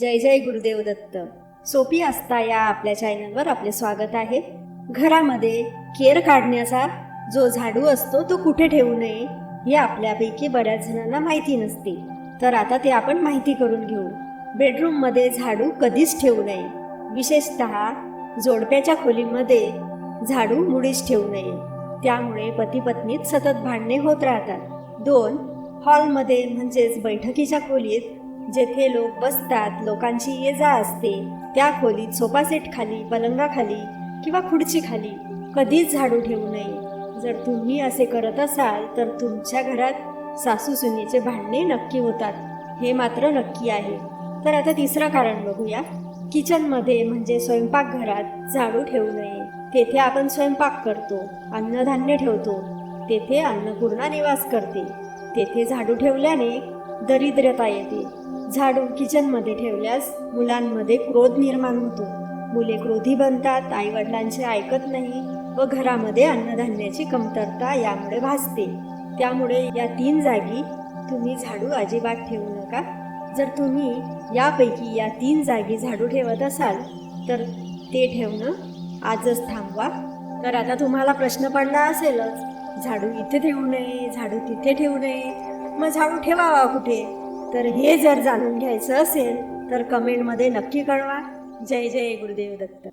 जय जय गुरुदेव दत्त. सोपी असता या आपल्या चॅनलवर आपले स्वागत आहे. घरामध्ये केर काढण्याचा जो झाडू असतो तो कुठे ठेवू नये हे आपल्यापैकी बऱ्याच जणांना माहिती नसते. तर आता ते आपण माहिती करून घेऊ. बेडरूममध्ये झाडू कधीच ठेवू नये. विशेषत जोडप्याच्या खोलीमध्ये झाडू मुळीच ठेवू नये. त्यामुळे पती पत्नीत सतत भांडणे होत राहतात. दोन हॉलमध्ये म्हणजेच बैठकीच्या खोलीत जेथे लोक बसतात लोकांची ये जा असते. त्या खोलीत सोफा सेट खाली पलंगाखाली किंवा खुर्ची खाली कधीच झाडू ठेवू नये. जर तुम्ही असे करत असाल तर तुमच्या घरात सासू सुनेचे भांडणे नक्की होतात. हे मात्र नक्की आहे. तर आता तिसरं कारण बघूया. किचनमध्ये म्हणजे स्वयंपाकघरात झाडू ठेवू नये. तेथे आपण स्वयंपाक करतो अन्नधान्य ठेवतो. तेथे अन्नपूर्णा निवास करते. तेथे झाडू ठेवल्याने दरिद्रता येते. झाडू किचनमध्ये ठेवल्यास मुलांमध्ये क्रोध निर्माण होतो. मुले क्रोधी बनतात आईवडिलांचे ऐकत नाही व घरामध्ये अन्नधान्याची कमतरता यामुळे भासते. त्यामुळे या तीन जागी तुम्ही झाडू अजिबात ठेवू नका. जर तुम्ही यापैकी या तीन जागी झाडू ठेवत असाल तर ते ठेवणं आजच थांबवा. तर आता तुम्हाला प्रश्न पडला असेलच झाडू इथे ठेवू नये झाडू तिथे ठेवू नये मग झाडू ठेवावा कुठे. तर हे जर जाणून घ्यायचं असेल तर कमेंटमध्ये नक्की कळवा. जय जय गुरुदेव दत्त.